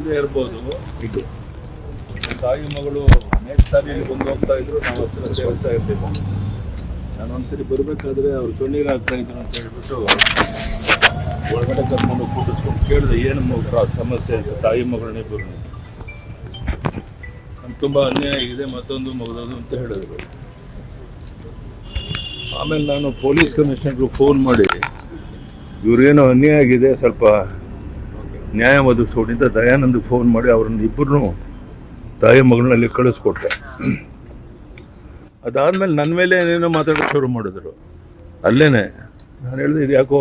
ಇರ್ಬೋದು. ಇದು. ತಾಯಿ ಮಗಳು ಅನೇಕ ಸಾರಿ ಬಂದು ಹೋಗ್ತಾ ಇದ್ರು ನಾವು ಹತ್ತಿರ ಸೇವಿಸ್ತಾ ಇರ್ತೀವಿ. ನಾನು ಒಂದ್ಸರಿ ಬರ್ಬೇಕಾದ್ರೆ ಅವ್ರು ಕಣ್ಣೀರು ಆಗ್ತಾ ಇದ್ರು ಅಂತ ಹೇಳ್ಬಿಟ್ಟು ಒಳಗಡೆ ಕರ್ಕೊಂಡು ಕೂಡಿಸ್ಕೊಂಡು ಕೇಳಿದೆ ಏನು ಮಗ ಸಮಸ್ಯೆ ಅಂತ ತಾಯಿ ಮಗಳನ್ನೇ ನಮ್ಗೆ ತುಂಬ ಅನ್ಯಾಯ ಆಗಿದೆ ಮತ್ತೊಂದು ಮಗದೊಂದು ಅಂತ ಹೇಳಿದ್ರು. ಆಮೇಲೆ ನಾನು ಪೊಲೀಸ್ ಕಮಿಷನರ್ಗೆ ಫೋನ್ ಮಾಡಿ ಇವ್ರೇನೋ ಅನ್ಯಾಯ ಆಗಿದೆ ಸ್ವಲ್ಪ ನ್ಯಾಯ ಒದಗಿಸೋದಿಂದ ದಯಾನಂದಕ್ಕೆ ಫೋನ್ ಮಾಡಿ ಅವ್ರನ್ನ ಇಬ್ಬರನ್ನೂ ತಾಯಿ ಮಗಳಲ್ಲಿ ಕಳಿಸ್ಕೊಟ್ಟೆ ಅದಾದಮೇಲೆ ನನ್ನ ಮೇಲೆ ಏನೇನೋ ಮಾತಾಡೋಕೆ ಶುರು ಮಾಡಿದ್ರು. ಅಲ್ಲೇ ನಾನು ಹೇಳಿದೆ, ಇದು ಯಾಕೋ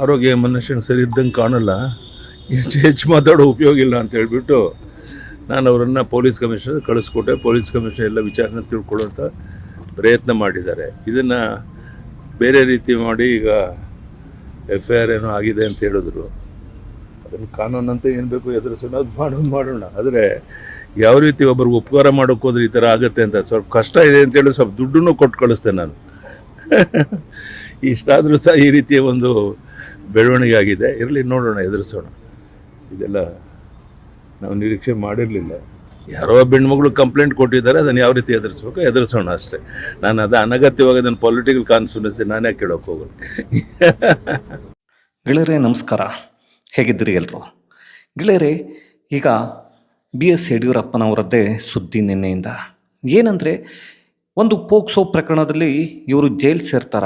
ಆರೋಗ್ಯ ಮನುಷ್ಯನ ಸರಿ ಇದ್ದಂಗೆ ಕಾಣಲ್ಲ, ಹೆಚ್ಚು ಹೆಚ್ಚು ಮಾತಾಡೋ ಉಪಯೋಗ ಇಲ್ಲ ಅಂತ ಹೇಳಿಬಿಟ್ಟು ನಾನು ಅವರನ್ನು ಪೊಲೀಸ್ ಕಮಿಷನರ್ ಕಳಿಸ್ಕೊಟ್ಟೆ. ಪೊಲೀಸ್ ಕಮಿಷನರ್ ಎಲ್ಲ ವಿಚಾರನ ತಿಳ್ಕೊಳ್ಳೋಂಥ ಪ್ರಯತ್ನ ಮಾಡಿದ್ದಾರೆ. ಇದನ್ನು ಬೇರೆ ರೀತಿ ಮಾಡಿ ಈಗ ಎಫ್ ಐ ಆರ್ ಏನೋ ಆಗಿದೆ ಅಂತ ಹೇಳಿದ್ರು. ಅದನ್ನು ಕಾನೂನಂತೆ ಏನು ಬೇಕು ಎದುರಿಸೋಣ, ಅದು ಮಾಡೋಣ ಮಾಡೋಣ. ಆದರೆ ಯಾವ ರೀತಿ ಒಬ್ಬರಿಗೆ ಉಪಕಾರ ಮಾಡೋಕ್ಕೆ ಹೋದ್ರೆ ಈ ಥರ ಆಗುತ್ತೆ ಅಂತ ಸ್ವಲ್ಪ ಕಷ್ಟ ಇದೆ ಅಂತೇಳಿ ಸ್ವಲ್ಪ ದುಡ್ಡನ್ನು ಕೊಟ್ಟು ಕಳಿಸ್ತೇನೆ ನಾನು. ಇಷ್ಟಾದರೂ ಸಹ ಈ ರೀತಿಯ ಒಂದು ಬೆಳವಣಿಗೆ ಆಗಿದೆ. ಇರಲಿ, ನೋಡೋಣ, ಎದುರಿಸೋಣ. ಇದೆಲ್ಲ ನಾವು ನಿರೀಕ್ಷೆ ಮಾಡಿರಲಿಲ್ಲ. ಯಾರೋ ಬೆಣ್ಮಗಳು ಕಂಪ್ಲೇಂಟ್ ಕೊಟ್ಟಿದ್ದಾರೆ, ಅದನ್ನು ಯಾವ ರೀತಿ ಎದುರಿಸ್ಬೇಕು? ಎದುರಿಸೋಣ ಅಷ್ಟೇ. ನಾನು ಅದು ಅನಗತ್ಯವಾಗಿ ಅದನ್ನು ಪೊಲಿಟಿಕಲ್ ಕಾನ್ಫಿಡೆನ್ಸ್ ನಾನೇ ಕೇಳೋಕೆ ಹೋಗೋಣ. ಗೆಳೆಯರೇ, ನಮಸ್ಕಾರ. ಹೇಗಿದ್ದೀರಿ ಎಲ್ಲರೂ ಗೆಳೆಯರೆ, ಈಗ ಬಿ ಎಸ್ ಯಡಿಯೂರಪ್ಪನವರದ್ದೇ ಸುದ್ದಿ ನಿನ್ನೆಯಿಂದ. ಏನಂದರೆ, ಒಂದು ಪೋಕ್ಸೋ ಪ್ರಕರಣದಲ್ಲಿ ಇವರು ಜೈಲ್ ಸೇರ್ತಾರ?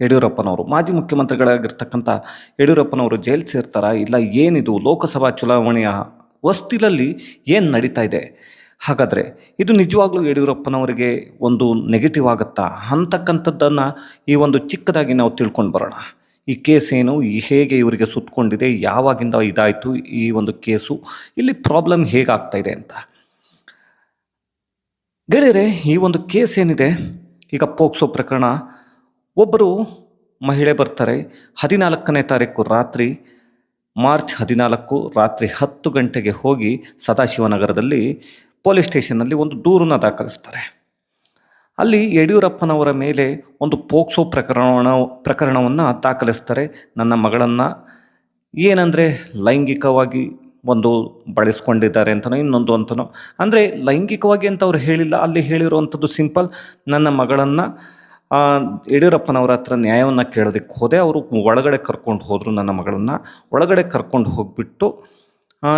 ಯಡಿಯೂರಪ್ಪನವರು, ಮಾಜಿ ಮುಖ್ಯಮಂತ್ರಿಗಳಾಗಿರ್ತಕ್ಕಂಥ ಯಡಿಯೂರಪ್ಪನವರು ಜೈಲ್ ಸೇರ್ತಾರ? ಇಲ್ಲ ಏನಿದು? ಲೋಕಸಭಾ ಚುನಾವಣೆಯ ಹೊಸ್ತಿಲಲ್ಲಿ ಏನು ನಡೀತಾ ಇದೆ? ಹಾಗಾದರೆ, ಇದು ನಿಜವಾಗ್ಲೂ ಯಡಿಯೂರಪ್ಪನವರಿಗೆ ಒಂದು ನೆಗೆಟಿವ್ ಆಗುತ್ತಾ? ಅಂತಕ್ಕಂಥದ್ದನ್ನು ಈ ಒಂದು ಚಿಕ್ಕದಾಗಿ ನಾವು ತಿಳ್ಕೊಂಡು ಬರೋಣ. ಈ ಕೇಸ್ ಏನು ಹೇಗೆ ಇವರಿಗೆ ಸುತ್ತಕೊಂಡಿದೆ ಯಾವಾಗಿಂದ ಇದಾಯಿತು ಈ ಒಂದು ಕೇಸು, ಇಲ್ಲಿ ಪ್ರಾಬ್ಲಮ್ ಹೇಗಾಗ್ತಾ ಇದೆ ಅಂತ. ಗೆಳೆಯರೆ, ಈ ಒಂದು ಕೇಸ್ ಏನಿದೆ, ಈಗ ಪೋಕ್ಸೋ ಪ್ರಕರಣ, ಒಬ್ಬರು ಮಹಿಳೆ ಬರ್ತಾರೆ, ಹದಿನಾಲ್ಕನೇ ತಾರೀಕು ರಾತ್ರಿ, ಮಾರ್ಚ್ ಹದಿನಾಲ್ಕು ರಾತ್ರಿ ಹತ್ತು ಗಂಟೆಗೆ ಹೋಗಿ ಸದಾಶಿವನಗರದಲ್ಲಿ ಪೊಲೀಸ್ ಸ್ಟೇಷನ್ನಲ್ಲಿ ಒಂದು ದೂರನ್ನ ದಾಖಲಿಸ್ತಾರೆ. ಅಲ್ಲಿ ಯಡಿಯೂರಪ್ಪನವರ ಮೇಲೆ ಒಂದು ಪೋಕ್ಸೋ ಪ್ರಕರಣ ಪ್ರಕರಣವನ್ನು ದಾಖಲಿಸ್ತಾರೆ. ನನ್ನ ಮಗಳನ್ನು ಏನಂದರೆ ಲೈಂಗಿಕವಾಗಿ ಒಂದು ಬಳಸ್ಕೊಂಡಿದ್ದಾರೆ ಅಂತನೋ, ಇನ್ನೊಂದು ಅಂತನೋ. ಅಂದರೆ ಲೈಂಗಿಕವಾಗಿ ಅಂತ ಅವ್ರು ಹೇಳಿಲ್ಲ, ಅಲ್ಲಿ ಹೇಳಿರುವಂಥದ್ದು ಸಿಂಪಲ್. ನನ್ನ ಮಗಳನ್ನು ಯಡಿಯೂರಪ್ಪನವರ ಹತ್ರ ನ್ಯಾಯವನ್ನು ಕೇಳೋದಕ್ಕೆ ಹೋದೆ. ಅವರು ಒಳಗಡೆ ಕರ್ಕೊಂಡು ಹೋದರು ನನ್ನ ಮಗಳನ್ನು. ಒಳಗಡೆ ಕರ್ಕೊಂಡು ಹೋಗಿಬಿಟ್ಟು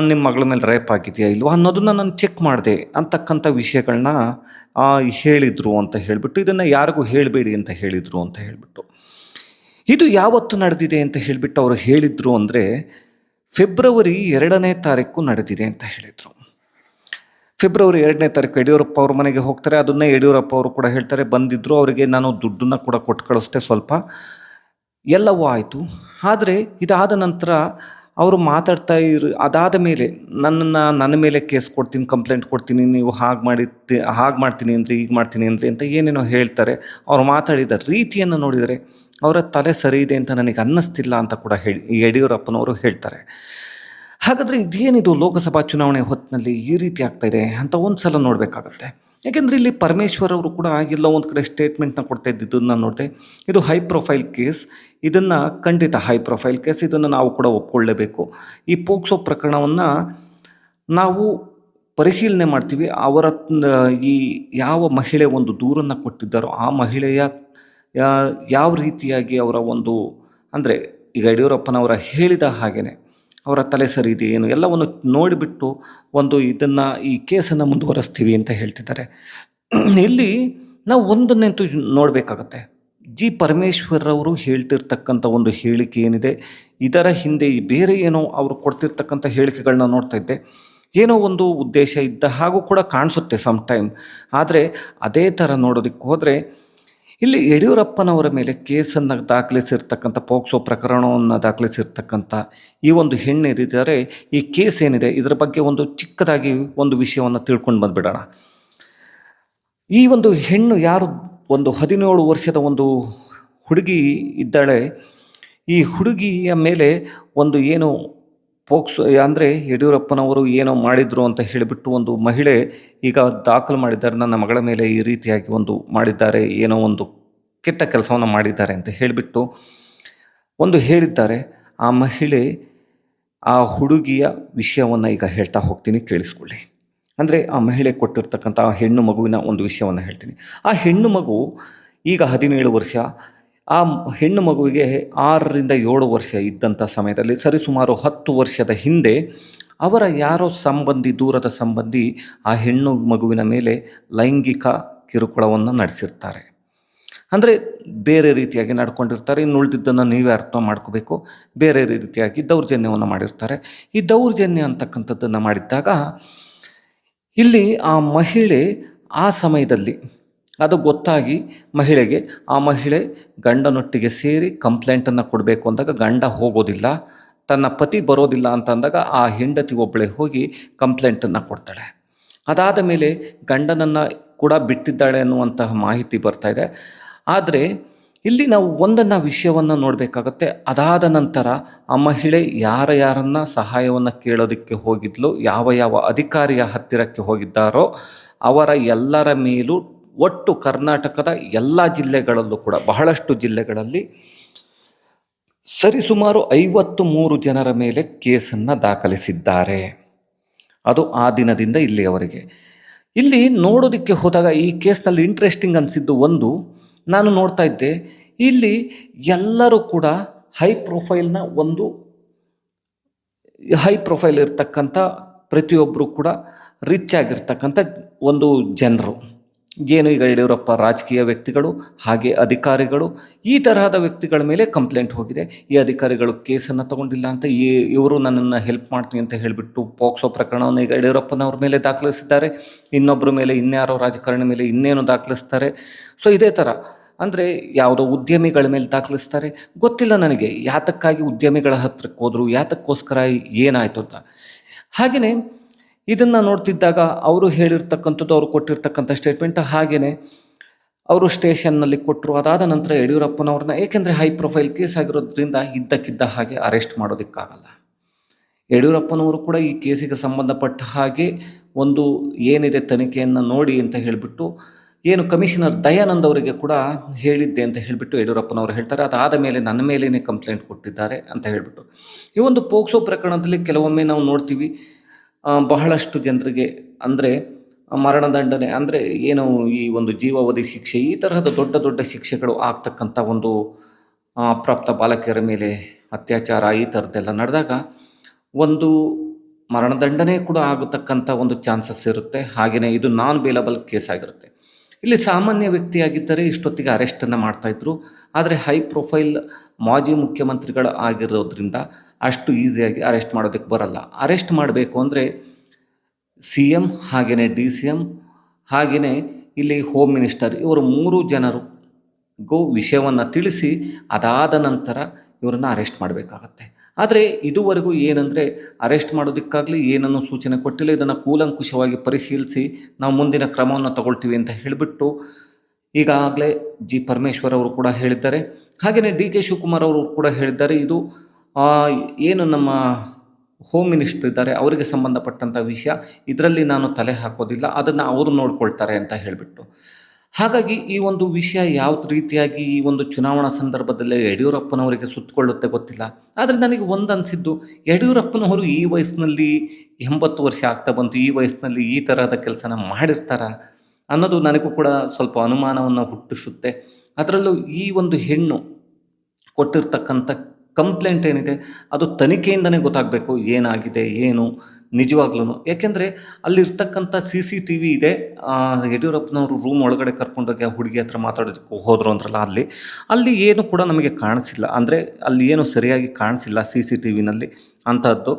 ನಿಮ್ಮ ಮಗಳ ಮೇಲೆ ರೇಪ್ ಆಗಿದೆಯಾ ಇಲ್ವಾ ಅನ್ನೋದನ್ನ ನಾನು ಚೆಕ್ ಮಾಡಿದೆ ಅಂತಕ್ಕಂಥ ವಿಷಯಗಳನ್ನ ಹೇಳಿದರು ಅಂತ ಹೇಳಿಬಿಟ್ಟು, ಇದನ್ನು ಯಾರಿಗೂ ಹೇಳಬೇಡಿ ಅಂತ ಹೇಳಿದರು ಅಂತ ಹೇಳಿಬಿಟ್ಟು. ಇದು ಯಾವತ್ತು ನಡೆದಿದೆ ಅಂತ ಹೇಳಿಬಿಟ್ಟು ಅವರು ಹೇಳಿದರು ಅಂದರೆ, ಫೆಬ್ರವರಿ ಎರಡನೇ ತಾರೀಕು ನಡೆದಿದೆ ಅಂತ ಹೇಳಿದರು. ಫೆಬ್ರವರಿ ಎರಡನೇ ತಾರೀಕು ಯಡಿಯೂರಪ್ಪ ಅವ್ರ ಮನೆಗೆ ಹೋಗ್ತಾರೆ, ಅದನ್ನೇ ಯಡಿಯೂರಪ್ಪ ಅವರು ಕೂಡ ಹೇಳ್ತಾರೆ ಬಂದಿದ್ದರು ಅವರಿಗೆ ನಾನು ದುಡ್ಡನ್ನು ಕೂಡ ಕೊಟ್ಟು ಕಳಿಸ್ದೆ ಸ್ವಲ್ಪ. ಎಲ್ಲವೂ ಆಯಿತು. ಆದರೆ ಇದಾದ ನಂತರ ಅವರು ಮಾತಾಡ್ತಾ ಇರು, ಅದಾದ ಮೇಲೆ ನನ್ನನ್ನು ನನ್ನ ಮೇಲೆ ಕೇಸ್ ಕೊಡ್ತೀನಿ ಕಂಪ್ಲೇಂಟ್ ಕೊಡ್ತೀನಿ, ನೀವು ಹಾಗೆ ಮಾಡಿ ಹಾಗೆ ಮಾಡ್ತೀನಿ ಅಂದರೆ ಈಗ ಮಾಡ್ತೀನಿ ಅಂದರೆ ಅಂತ ಏನೇನೋ ಹೇಳ್ತಾರೆ. ಅವ್ರು ಮಾತಾಡಿದ ರೀತಿಯನ್ನು ನೋಡಿದರೆ ಅವರ ತಲೆ ಸರಿ ಇದೆ ಅಂತ ನನಗೆ ಅನ್ನಿಸ್ತಿಲ್ಲ ಅಂತ ಕೂಡ ಹೇಳಿ ಯಡಿಯೂರಪ್ಪನವರು ಹೇಳ್ತಾರೆ. ಹಾಗಾದರೆ ಇದೇನಿದು ಲೋಕಸಭಾ ಚುನಾವಣೆ ಹೊತ್ತಿನಲ್ಲಿ ಈ ರೀತಿ ಆಗ್ತಾಯಿದೆ ಅಂತ ಒಂದು ಸಲ ನೋಡಬೇಕಾಗತ್ತೆ. ಯಾಕೆಂದರೆ ಇಲ್ಲಿ ಪರಮೇಶ್ವರ್ ಅವರು ಕೂಡ ಆಗಿಲ್ಲ, ಒಂದು ಕಡೆ ಸ್ಟೇಟ್ಮೆಂಟ್ನ ಕೊಡ್ತಾ ಇದ್ದಿದ್ದನ್ನು ನೋಡಿದೆ. ಇದು ಹೈ ಪ್ರೊಫೈಲ್ ಕೇಸ್ ಇದನ್ನು ಖಂಡಿತ ಹೈ ಪ್ರೊಫೈಲ್ ಕೇಸ್ ಇದನ್ನು ನಾವು ಕೂಡ ಒಪ್ಕೊಳ್ಳೇಬೇಕು. ಈ ಪೋಕ್ಸೋ ಪ್ರಕರಣವನ್ನು ನಾವು ಪರಿಶೀಲನೆ ಮಾಡ್ತೀವಿ. ಅವರ, ಈ ಯಾವ ಮಹಿಳೆ ಒಂದು ದೂರನ್ನು ಕೊಟ್ಟಿದ್ದಾರೋ, ಆ ಮಹಿಳೆಯ ಯಾವ ರೀತಿಯಾಗಿ ಅವರ ಒಂದು, ಅಂದರೆ ಈಗ ಯಡಿಯೂರಪ್ಪನವರ ಹೇಳಿದ ಹಾಗೆಯೇ ಅವರ ತಲೆ ಸರಿ ಇದೆ, ಏನು ಎಲ್ಲವನ್ನು ನೋಡಿಬಿಟ್ಟು ಒಂದು ಇದನ್ನು ಈ ಕೇಸನ್ನು ಮುಂದುವರಿಸ್ತೀವಿ ಅಂತ ಹೇಳ್ತಿದ್ದಾರೆ. ಇಲ್ಲಿ ನಾವು ಒಂದನ್ನಂತೂ ನೋಡಬೇಕಾಗತ್ತೆ. ಜಿ ಪರಮೇಶ್ವರವರು ಹೇಳ್ತಿರ್ತಕ್ಕಂಥ ಒಂದು ಹೇಳಿಕೆ ಏನಿದೆ, ಇದರ ಹಿಂದೆ ಬೇರೆ ಏನೋ ಅವರು ಕೊಡ್ತಿರ್ತಕ್ಕಂಥ ಹೇಳಿಕೆಗಳನ್ನ ನೋಡ್ತಾ ಇದ್ದೆ. ಏನೋ ಒಂದು ಉದ್ದೇಶ ಇದ್ದ ಹಾಗೂ ಕೂಡ ಕಾಣಿಸುತ್ತೆ ಸಮ್ ಟೈಮ್. ಆದರೆ ಅದೇ ಥರ ನೋಡೋದಕ್ಕೆ ಹೋದರೆ ಇಲ್ಲಿ ಯಡಿಯೂರಪ್ಪನವರ ಮೇಲೆ ಕೇಸನ್ನು ದಾಖಲಿಸಿರ್ತಕ್ಕಂಥ ಪೋಕ್ಸೋ ಪ್ರಕರಣವನ್ನು ದಾಖಲಿಸಿರ್ತಕ್ಕಂಥ ಈ ಒಂದು ಹೆಣ್ಣೇನಿದ್ದಾರೆ ಈ ಕೇಸ್ ಏನಿದೆ, ಇದರ ಬಗ್ಗೆ ಒಂದು ಚಿಕ್ಕದಾಗಿ ಒಂದು ವಿಷಯವನ್ನು ತಿಳ್ಕೊಂಡು ಬಂದುಬಿಡೋಣ. ಈ ಒಂದು ಹೆಣ್ಣು ಯಾರು, ಒಂದು ಹದಿನೇಳು ವರ್ಷದ ಒಂದು ಹುಡುಗಿ ಇದ್ದಾಳೆ, ಈ ಹುಡುಗಿಯ ಮೇಲೆ ಒಂದು ಏನು ಪೋಕ್ಸೋ, ಅಂದರೆ ಯಡಿಯೂರಪ್ಪನವರು ಏನೋ ಮಾಡಿದರು ಅಂತ ಹೇಳಿಬಿಟ್ಟು ಒಂದು ಮಹಿಳೆ ಈಗ ದಾಖಲು ಮಾಡಿದ್ದಾರೆ ನನ್ನ ಮಗಳ ಮೇಲೆ ಈ ರೀತಿಯಾಗಿ ಒಂದು ಮಾಡಿದ್ದಾರೆ, ಏನೋ ಒಂದು ಕೆಟ್ಟ ಕೆಲಸವನ್ನು ಮಾಡಿದ್ದಾರೆ ಅಂತ ಹೇಳಿಬಿಟ್ಟು ಒಂದು ಹೇಳಿದ್ದಾರೆ. ಆ ಮಹಿಳೆ ಆ ಹುಡುಗಿಯ ವಿಷಯವನ್ನು ಈಗ ಹೇಳ್ತಾ ಹೋಗ್ತೀನಿ, ಕೇಳಿಸ್ಕೊಳ್ಳಿ. ಅಂದರೆ ಆ ಮಹಿಳೆ ಕೊಟ್ಟಿರ್ತಕ್ಕಂಥ ಆ ಹೆಣ್ಣು ಮಗುವಿನ ಒಂದು ವಿಷಯವನ್ನು ಹೇಳ್ತೀನಿ. ಆ ಹೆಣ್ಣು ಮಗು ಈಗ ಹದಿನೇಳು ವರ್ಷ ಆ ಹೆಣ್ಣು ಮಗುವಿಗೆ ಆರರಿಂದ ಏಳು ವರ್ಷ ಇದ್ದಂಥ ಸಮಯದಲ್ಲಿ ಸರಿಸುಮಾರು ಹತ್ತು ವರ್ಷದ ಹಿಂದೆ ಅವರ ಯಾರೋ ಸಂಬಂಧಿ, ದೂರದ ಸಂಬಂಧಿ ಆ ಹೆಣ್ಣು ಮಗುವಿನ ಮೇಲೆ ಲೈಂಗಿಕ ಕಿರುಕುಳವನ್ನು ನಡೆಸಿರ್ತಾರೆ. ಅಂದರೆ ಬೇರೆ ರೀತಿಯಾಗಿ ನಡ್ಕೊಂಡಿರ್ತಾರೆ. ಇನ್ನು ಉಳಿದಿದ್ದನ್ನು ನೀವೇ ಅರ್ಥ ಮಾಡ್ಕೋಬೇಕು. ಬೇರೆ ರೀತಿಯಾಗಿ ದೌರ್ಜನ್ಯವನ್ನು ಮಾಡಿರ್ತಾರೆ. ಈ ದೌರ್ಜನ್ಯ ಅಂತಕ್ಕಂಥದ್ದನ್ನು ಮಾಡಿದ್ದಾಗ ಇಲ್ಲಿ ಆ ಮಹಿಳೆ ಆ ಸಮಯದಲ್ಲಿ ಅದು ಗೊತ್ತಾಗಿ ಮಹಿಳೆಗೆ, ಆ ಮಹಿಳೆ ಗಂಡನೊಟ್ಟಿಗೆ ಸೇರಿ ಕಂಪ್ಲೇಂಟನ್ನು ಕೊಡಬೇಕು ಅಂದಾಗ ಗಂಡ ಹೋಗೋದಿಲ್ಲ, ತನ್ನ ಪತಿ ಬರೋದಿಲ್ಲ ಅಂತ ಅಂದಾಗ ಆ ಹೆಂಡತಿ ಒಬ್ಬಳೆ ಹೋಗಿ ಕಂಪ್ಲೇಂಟನ್ನು ಕೊಡ್ತಾಳೆ. ಅದಾದ ಮೇಲೆ ಗಂಡನನ್ನು ಕೂಡ ಬಿಟ್ಟಿದ್ದಾಳೆ ಅನ್ನುವಂತಹ ಮಾಹಿತಿ ಬರ್ತಾ ಇದೆ. ಆದರೆ ಇಲ್ಲಿ ನಾವು ಒಂದನ್ನು ವಿಷಯವನ್ನು ನೋಡಬೇಕಾಗತ್ತೆ. ಅದಾದ ನಂತರ ಆ ಮಹಿಳೆ ಯಾರ ಯಾರನ್ನು ಸಹಾಯವನ್ನು ಕೇಳೋದಕ್ಕೆ ಹೋಗಿದ್ಲು, ಯಾವ ಯಾವ ಅಧಿಕಾರಿಯ ಹತ್ತಿರಕ್ಕೆ ಹೋಗಿದ್ದಾರೋ ಅವರ ಎಲ್ಲರ ಮೇಲೂ ಒಟ್ಟು ಕರ್ನಾಟಕದ ಎಲ್ಲ ಜಿಲ್ಲೆಗಳಲ್ಲೂ ಕೂಡ, ಬಹಳಷ್ಟು ಜಿಲ್ಲೆಗಳಲ್ಲಿ ಸರಿಸುಮಾರು ಐವತ್ತು ಮೂರು ಜನರ ಮೇಲೆ ಕೇಸನ್ನು ದಾಖಲಿಸಿದ್ದಾರೆ. ಅದು ಆ ದಿನದಿಂದ ಇಲ್ಲಿಯವರೆಗೆ. ಇಲ್ಲಿ ನೋಡೋದಕ್ಕೆ ಹೋದಾಗ ಈ ಕೇಸ್ನಲ್ಲಿ ಇಂಟ್ರೆಸ್ಟಿಂಗ್ ಅನಿಸಿದ್ದು ಒಂದು, ನಾನು ನೋಡ್ತಾ ಇದ್ದೆ, ಇಲ್ಲಿ ಎಲ್ಲರೂ ಕೂಡ ಹೈ ಪ್ರೊಫೈಲ್ನ ಒಂದು ಹೈ ಪ್ರೊಫೈಲ್ ಇರ್ತಕ್ಕಂಥ ಪ್ರತಿಯೊಬ್ಬರು ಕೂಡ ರಿಚ್ ಆಗಿರ್ತಕ್ಕಂಥ ಒಂದು ಜನರು. ಏನು ಈಗ ಯಡಿಯೂರಪ್ಪ ರಾಜಕೀಯ ವ್ಯಕ್ತಿಗಳು ಹಾಗೆ ಅಧಿಕಾರಿಗಳು ಈ ತರಹದ ವ್ಯಕ್ತಿಗಳ ಮೇಲೆ ಕಂಪ್ಲೇಂಟ್ ಹೋಗಿದೆ. ಈ ಅಧಿಕಾರಿಗಳು ಕೇಸನ್ನು ತಗೊಂಡಿಲ್ಲ ಅಂತ ಈ ಇವರು ನನ್ನನ್ನು ಹೆಲ್ಪ್ ಮಾಡ್ತೀನಿ ಅಂತ ಹೇಳಿಬಿಟ್ಟು ಪೋಕ್ಸೋ ಪ್ರಕರಣವನ್ನು ಈಗ ಯಡಿಯೂರಪ್ಪನವ್ರ ಮೇಲೆ ದಾಖಲಿಸಿದ್ದಾರೆ. ಇನ್ನೊಬ್ಬರ ಮೇಲೆ ಇನ್ಯಾರೋ ರಾಜಕಾರಣಿ ಮೇಲೆ ಇನ್ನೇನು ದಾಖಲಿಸ್ತಾರೆ. ಸೊ ಇದೇ ಥರ. ಅಂದರೆ ಯಾವುದೋ ಉದ್ಯಮಿಗಳ ಮೇಲೆ ದಾಖಲಿಸ್ತಾರೆ. ಗೊತ್ತಿಲ್ಲ ನನಗೆ ಯಾತಕ್ಕಾಗಿ ಉದ್ಯಮಿಗಳ ಹತ್ರಕ್ಕೆ ಹೋದರು, ಯಾತಕ್ಕೋಸ್ಕರ ಏನಾಯಿತು ಅಂತ. ಹಾಗೆಯೇ ಇದನ್ನು ನೋಡ್ತಿದ್ದಾಗ ಅವರು ಹೇಳಿರ್ತಕ್ಕಂಥದ್ದು, ಅವರು ಕೊಟ್ಟಿರ್ತಕ್ಕಂಥ ಸ್ಟೇಟ್ಮೆಂಟ್ ಹಾಗೆಯೇ ಅವರು ಸ್ಟೇಷನ್ನಲ್ಲಿ ಕೊಟ್ಟರು. ಅದಾದ ನಂತರ ಯಡಿಯೂರಪ್ಪನವ್ರನ್ನ, ಏಕೆಂದರೆ ಹೈ ಪ್ರೊಫೈಲ್ ಕೇಸ್ ಆಗಿರೋದ್ರಿಂದ ಇದ್ದಕ್ಕಿದ್ದ ಹಾಗೆ ಅರೆಸ್ಟ್ ಮಾಡೋದಕ್ಕಾಗಲ್ಲ. ಯಡಿಯೂರಪ್ಪನವರು ಕೂಡ ಈ ಕೇಸಿಗೆ ಸಂಬಂಧಪಟ್ಟ ಹಾಗೆ ಒಂದು ಏನಿದೆ ತನಿಖೆಯನ್ನು ನೋಡಿ ಅಂತ ಹೇಳಿಬಿಟ್ಟು, ಏನು ಕಮಿಷನರ್ ದಯಾನಂದ್ ಅವರಿಗೆ ಕೂಡ ಹೇಳಿದ್ದೆ ಅಂತ ಹೇಳಿಬಿಟ್ಟು ಯಡಿಯೂರಪ್ಪನವರು ಹೇಳ್ತಾರೆ. ಅದಾದ ಮೇಲೆ ನನ್ನ ಮೇಲೇ ಕಂಪ್ಲೇಂಟ್ ಕೊಟ್ಟಿದ್ದಾರೆ ಅಂತ ಹೇಳಿಬಿಟ್ಟು. ಈ ಒಂದು ಪೋಕ್ಸೋ ಪ್ರಕರಣದಲ್ಲಿ ಕೆಲವೊಮ್ಮೆ ನಾವು ನೋಡ್ತೀವಿ ಬಹಳಷ್ಟು ಜನರಿಗೆ ಅಂದರೆ ಮರಣದಂಡನೆ, ಅಂದರೆ ಏನು ಈ ಒಂದು ಜೀವಾವಧಿ ಶಿಕ್ಷೆ, ಈ ತರಹದ ದೊಡ್ಡ ದೊಡ್ಡ ಶಿಕ್ಷೆಗಳು ಆಗ್ತಕ್ಕಂಥ ಒಂದು ಅಪ್ರಾಪ್ತ ಬಾಲಕಿಯರ ಮೇಲೆ ಅತ್ಯಾಚಾರ ಈ ಥರದ್ದೆಲ್ಲ ನಡೆದಾಗ ಒಂದು ಮರಣದಂಡನೆ ಕೂಡ ಆಗತಕ್ಕಂಥ ಒಂದು ಚಾನ್ಸಸ್ ಇರುತ್ತೆ. ಹಾಗೆಯೇ ಇದು ನಾನ್ ಬೇಲಬಲ್ ಕೇಸ್ ಆಗಿರುತ್ತೆ. ಇಲ್ಲಿ ಸಾಮಾನ್ಯ ವ್ಯಕ್ತಿಯಾಗಿದ್ದರೆ ಇಷ್ಟೊತ್ತಿಗೆ ಅರೆಸ್ಟನ್ನು ಮಾಡ್ತಾಯಿದ್ರು ಆದರೆ ಹೈ ಪ್ರೊಫೈಲ್ ಮಾಜಿ ಮುಖ್ಯಮಂತ್ರಿಗಳು ಆಗಿರೋದ್ರಿಂದ ಅಷ್ಟು ಈಸಿಯಾಗಿ ಅರೆಸ್ಟ್ ಮಾಡೋದಕ್ಕೆ ಬರಲ್ಲ. ಅರೆಸ್ಟ್ ಮಾಡಬೇಕು ಅಂದರೆ ಸಿ ಎಂ ಹಾಗೆಯೇ ಡಿ ಸಿ ಎಂ ಹಾಗೆಯೇ ಇಲ್ಲಿ ಹೋಮ್ ಮಿನಿಸ್ಟರ್ ಇವರು ಮೂರು ಜನರು ಗೋ ವಿಷಯವನ್ನು ತಿಳಿಸಿ ಅದಾದ ನಂತರ ಇವ್ರನ್ನ ಅರೆಸ್ಟ್ ಮಾಡಬೇಕಾಗತ್ತೆ. ಆದರೆ ಇದುವರೆಗೂ ಏನಂದರೆ ಅರೆಸ್ಟ್ ಮಾಡೋದಕ್ಕಾಗಲಿ ಏನನ್ನು ಸೂಚನೆ ಕೊಟ್ಟಿಲ್ಲ, ಇದನ್ನು ಕೂಲಂಕುಷವಾಗಿ ಪರಿಶೀಲಿಸಿ ನಾವು ಮುಂದಿನ ಕ್ರಮವನ್ನು ತಗೊಳ್ತೀವಿ ಅಂತ ಹೇಳಿಬಿಟ್ಟು ಈಗಾಗಲೇ ಜಿ ಪರಮೇಶ್ವರ್ ಅವರು ಕೂಡ ಹೇಳಿದ್ದಾರೆ. ಹಾಗೆಯೇ ಡಿ ಕೆ ಶಿವಕುಮಾರ್ ಅವರು ಕೂಡ ಹೇಳಿದ್ದಾರೆ, ಇದು ಏನು ನಮ್ಮ ಹೋಮ್ ಮಿನಿಸ್ಟರ್ ಇದ್ದಾರೆ, ಅವರಿಗೆ ಸಂಬಂಧಪಟ್ಟಂಥ ವಿಷಯ, ಇದರಲ್ಲಿ ನಾನು ತಲೆ ಹಾಕೋದಿಲ್ಲ, ಅದನ್ನು ಅವರು ನೋಡ್ಕೊಳ್ತಾರೆ ಅಂತ ಹೇಳಿಬಿಟ್ಟು. ಹಾಗಾಗಿ ಈ ಒಂದು ವಿಷಯ ಯಾವ ರೀತಿಯಾಗಿ ಈ ಒಂದು ಚುನಾವಣಾ ಸಂದರ್ಭದಲ್ಲಿ ಯಡಿಯೂರಪ್ಪನವರಿಗೆ ಸುತ್ತಕೊಳ್ಳುತ್ತೆ ಗೊತ್ತಿಲ್ಲ. ಆದರೆ ನನಗೆ ಒಂದು ಅನಿಸಿದ್ದು, ಯಡಿಯೂರಪ್ಪನವರು ಈ ವಯಸ್ಸಿನಲ್ಲಿ ಎಂಬತ್ತು ವರ್ಷ ಆಗ್ತಾ ಬಂತು, ಈ ವಯಸ್ಸಿನಲ್ಲಿ ಈ ಥರದ ಕೆಲಸನ ಮಾಡಿರ್ತಾರ ಅನ್ನೋದು ನನಗೂ ಕೂಡ ಸ್ವಲ್ಪ ಅನುಮಾನವನ್ನು ಹುಟ್ಟಿಸುತ್ತೆ. ಅದರಲ್ಲೂ ಈ ಒಂದು ಹೆಣ್ಣು ಕೊಟ್ಟಿರ್ತಕ್ಕಂಥ ಕಂಪ್ಲೇಂಟ್ ಏನಿದೆ, ಅದು ತನಿಖೆಯಿಂದನೇ ಗೊತ್ತಾಗಬೇಕು ಏನಾಗಿದೆ, ಏನು ನಿಜವಾಗ್ಲೂ ಏಕೆಂದರೆ ಅಲ್ಲಿರ್ತಕ್ಕಂಥ ಸಿ ಸಿ ಟಿ ವಿ ಇದೆ. ಯಡಿಯೂರಪ್ಪನವರು ರೂಮ್ ಒಳಗಡೆ ಕರ್ಕೊಂಡೋಗಿ ಆ ಹುಡುಗಿ ಹತ್ರ ಮಾತಾಡೋದಕ್ಕೆ ಹೋದರು ಅಂದ್ರಲ್ಲ ಅಲ್ಲಿ ಅಲ್ಲಿ ಏನು ಕೂಡ ನಮಗೆ ಕಾಣಿಸಿಲ್ಲ. ಅಂದರೆ ಅಲ್ಲಿ ಏನು ಸರಿಯಾಗಿ ಕಾಣಿಸಿಲ್ಲ ಸಿ ಸಿ ಟಿ ವಿನಲ್ಲಿ ಅಂಥದ್ದು.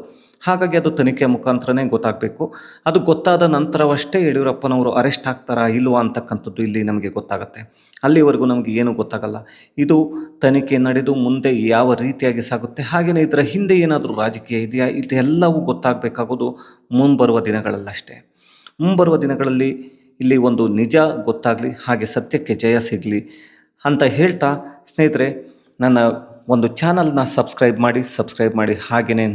ಹಾಗಾಗಿ ಅದು ತನಿಖೆ ಮುಖಾಂತರನೇ ಗೊತ್ತಾಗಬೇಕು. ಅದು ಗೊತ್ತಾದ ನಂತರವಷ್ಟೇ ಯಡಿಯೂರಪ್ಪನವರು ಅರೆಸ್ಟ್ ಆಗ್ತಾರಾ ಇಲ್ವಾ ಅಂತಕ್ಕಂಥದ್ದು ಇಲ್ಲಿ ನಮಗೆ ಗೊತ್ತಾಗುತ್ತೆ. ಅಲ್ಲಿವರೆಗೂ ನಮಗೆ ಏನೂ ಗೊತ್ತಾಗಲ್ಲ. ಇದು ತನಿಖೆ ನಡೆದು ಮುಂದೆ ಯಾವ ರೀತಿಯಾಗಿ ಸಾಗುತ್ತೆ ಹಾಗೆಯೇ ಇದರ ಹಿಂದೆ ಏನಾದರೂ ರಾಜಕೀಯ ಇದೆಯಾ, ಇದೆಲ್ಲವೂ ಗೊತ್ತಾಗಬೇಕಾಗೋದು ಮುಂಬರುವ ದಿನಗಳಲ್ಲಷ್ಟೇ. ಮುಂಬರುವ ದಿನಗಳಲ್ಲಿ ಇಲ್ಲಿ ಒಂದು ನಿಜ ಗೊತ್ತಾಗಲಿ, ಹಾಗೆ ಸತ್ಯಕ್ಕೆ ಜಯ ಸಿಗಲಿ ಅಂತ ಹೇಳ್ತಾ, ಸ್ನೇಹಿತರೆ, ನನ್ನ ಒಂದು ಚಾನಲ್ನ ಸಬ್ಸ್ಕ್ರೈಬ್ ಮಾಡಿ ಸಬ್ಸ್ಕ್ರೈಬ್ ಮಾಡಿ ಹಾಗೆಯೇ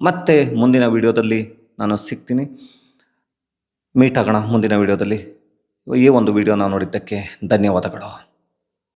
ಮತ್ತೆ ಮುಂದಿನ ವಿಡಿಯೋದಲ್ಲಿ ನಾನು ಸಿಗ್ತೀನಿ. ಮೀಟ್ ಆಗೋಣ ಮುಂದಿನ ವಿಡಿಯೋದಲ್ಲಿ. ಈ ಒಂದು ವಿಡಿಯೋನ ನೋಡಿದ್ದಕ್ಕೆ ಧನ್ಯವಾದಗಳು.